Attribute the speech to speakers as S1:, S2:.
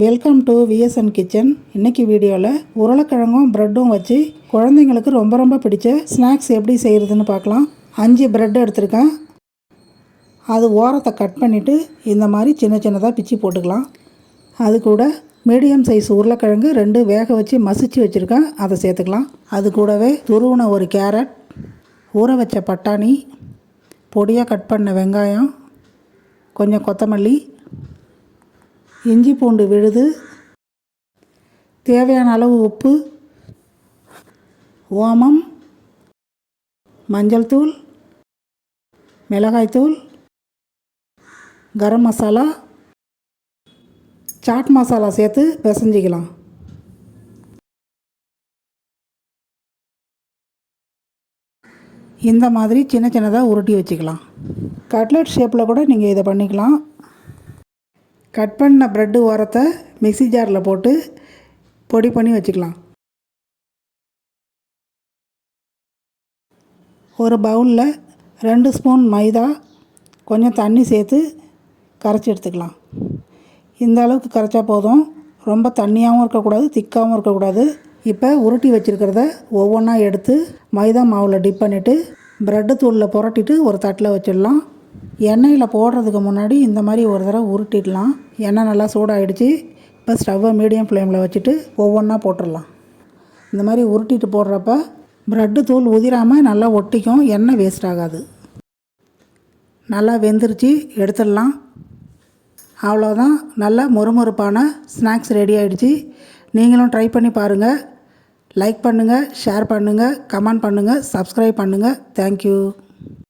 S1: Welcome to VSN kitchen இன்னைக்கு வீடியோவில் உருளைக்கிழங்கும் ப்ரெட்டும் வச்சு குழந்தைங்களுக்கு ரொம்ப ரொம்ப பிடிச்ச ஸ்நாக்ஸ் எப்படி செய்கிறதுன்னு பார்க்கலாம். அஞ்சு ப்ரெட் எடுத்திருக்கேன். அது ஓரத்தை கட் பண்ணிவிட்டு இந்த மாதிரி சின்ன சின்னதாக பிச்சு போட்டுக்கலாம். அது கூட மீடியம் சைஸ் உருளைக்கிழங்கு ரெண்டு வேக வச்சு மசிச்சு வச்சுருக்கேன். அதை சேர்த்துக்கலாம். அது கூடவே துருவின ஒரு கேரட் ஊற வச்ச பட்டாணி பொடியாக கட் பண்ண வெங்காயம் கொஞ்சம் கொத்தமல்லி இஞ்சி பூண்டு விழுது. தேவையான அளவு உப்பு ஓமம் மஞ்சள் தூள் மிளகாய்த்தூள் கரம் மசாலா சாட் மசாலா சேர்த்து பிசைஞ்சிக்கலாம். இந்த மாதிரி சின்ன சின்னதாக உருட்டி வச்சுக்கலாம். கட்லெட் ஷேப்பில் கூட நீங்கள் இதை பண்ணிக்கலாம். கட் பண்ண ப்ரெட்டு ஓரத்தை மிக்ஸி ஜாரில் போட்டு பொடி பண்ணி வச்சுக்கலாம். ஒரு பவுலில் ரெண்டு ஸ்பூன் மைதா கொஞ்சம் தண்ணி சேர்த்து கரைச்சி எடுத்துக்கலாம். இந்த அளவுக்கு கரைச்சா போதும். ரொம்ப தண்ணியாகவும் இருக்கக்கூடாது திக்காகவும் இருக்கக்கூடாது. இப்போ உருட்டி வச்சுருக்கிறத ஒவ்வொன்றா எடுத்து மைதா மாவில் டிப் பண்ணிவிட்டு ப்ரெட்டு தூளில் புரட்டிட்டு ஒரு தட்டில் வச்சிடலாம். எண்ணெயில் போடுறதுக்கு முன்னாடி இந்த மாதிரி ஒரு தடவை உருட்டிடலாம். எண்ணெய் நல்லா சூடாகிடுச்சு இப்போ ஸ்டவ்வை மீடியம் ஃப்ளேமில் வச்சுட்டு ஒவ்வொன்றா போட்டுடலாம். இந்த மாதிரி உருட்டிட்டு போடுறப்ப ப்ரெட்டு தூள் உதிராமல் நல்லா ஒட்டிக்கும். எண்ணெய் வேஸ்ட் ஆகாது. நல்லா வெந்துருச்சு. எடுத்துடலாம். அவ்வளோதான் நல்லா மொறுமொறுப்பான ஸ்நாக்ஸ் ரெடி ஆகிடுச்சு நீங்களும் ட்ரை பண்ணி பாருங்கள் லைக் பண்ணுங்கள் ஷேர் பண்ணுங்கள் கமெண்ட் பண்ணுங்கள் சப்ஸ்கிரைப் பண்ணுங்கள் தேங்க்யூ